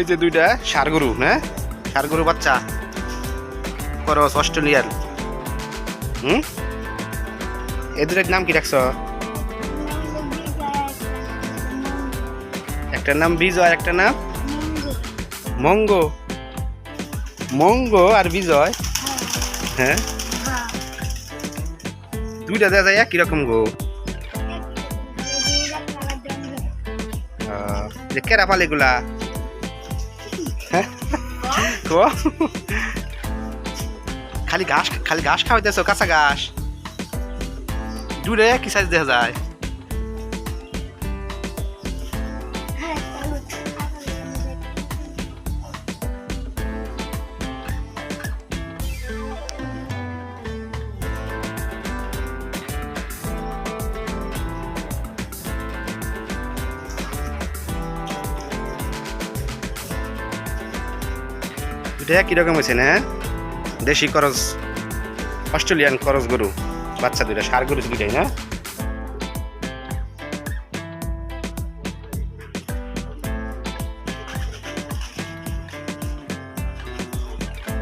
এই যে দুইটা ষাড় গরু হ্যাঁ ষাড় গরু বাচ্চা। করস অস্ট্রেলিয়ান হুম? এই দুটার নাম কি রাখছ? একটার নাম বিজয় একটা নাম মঙ্গ। মঙ্গ আর বিজয়? হ্যাঁ? দুইটা দেখা যায় একই রকম গো। যে কেরা পালে এগুলা। Caligasca, caligasca, Caligashka vai descer o caça-gash. Durek sai de verdade. দুটা কীরকম হয়েছে না? দেশি করজ অস্ট্রেলিয়ান করজ গরু, বাচ্চা দুইটা, সার গরু দুইটাই না?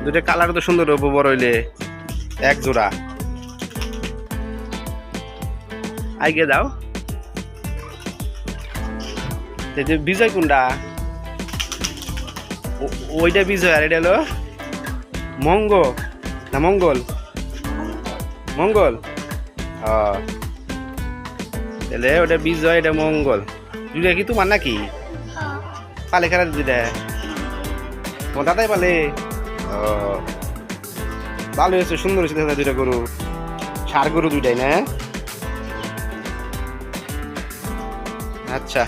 দুটা কালার তো সুন্দর বড় হইলে এক জোড়া। আইগে দাও। বিজয় কুন্ডা ওইটা বিজয়, আর এটা হলো মঙ্গ না, মঙ্গল। মঙ্গল? ও তাহলে ওটা বিজয়, এটা মঙ্গল। দুইটা কি তোমার নাকি? পালে খেলা দুইটা তোমার দাদাই পালে। ভালো হয়েছে, সুন্দর হয়েছে দাদা দুইটা গরু। সার গরু দুইটাই, না? আচ্ছা।